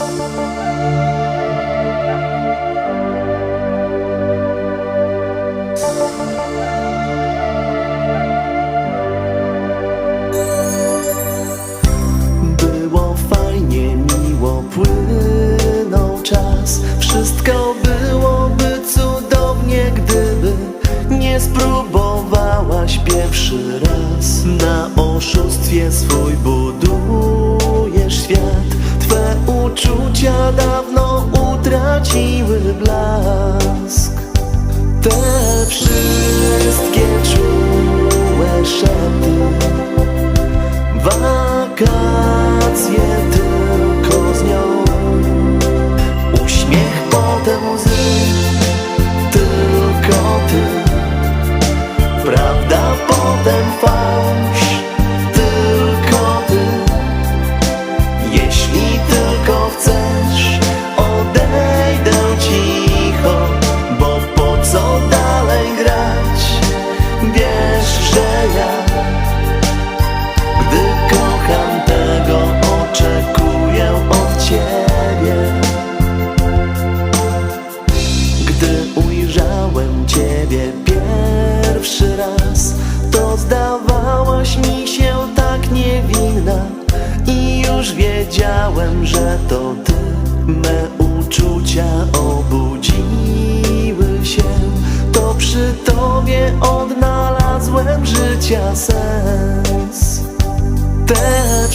Było fajnie, miło płynął czas. Wszystko byłoby cudownie, gdyby Nie spróbowałaś pierwszy raz. Na oszustwie swój Twe uczucia dawno utraciły blask. Te wszystkie czułe szepty Wakacje tylko z nią. Uśmiech, potem łzy pierwszy raz To zdawałaś mi się tak niewinna I już wiedziałem, że to ty Me uczucia obudziły się. To przy tobie odnalazłem życia sens. Te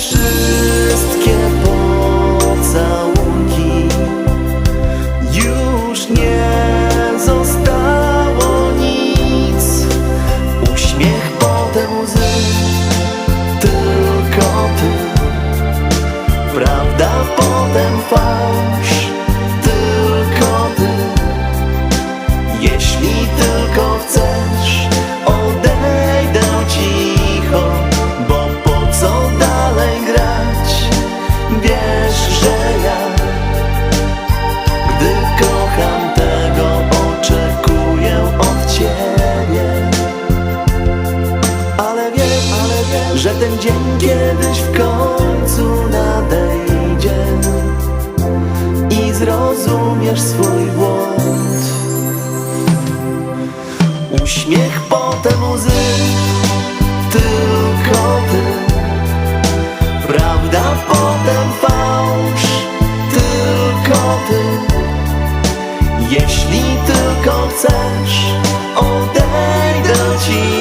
że ten dzień kiedyś w końcu nadejdzie i zrozumiesz swój błąd. Uśmiech potem łzy, tylko ty, prawda potem fałsz, tylko ty. Jeśli tylko chcesz, odejdę ci.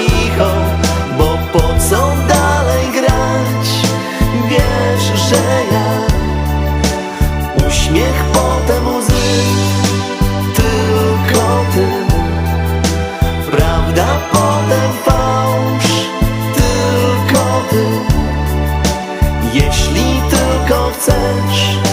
wiesz, że ja Uśmiech potem łzy. Tylko ty. Prawda potem fałsz. Tylko ty. Jeśli tylko chcesz.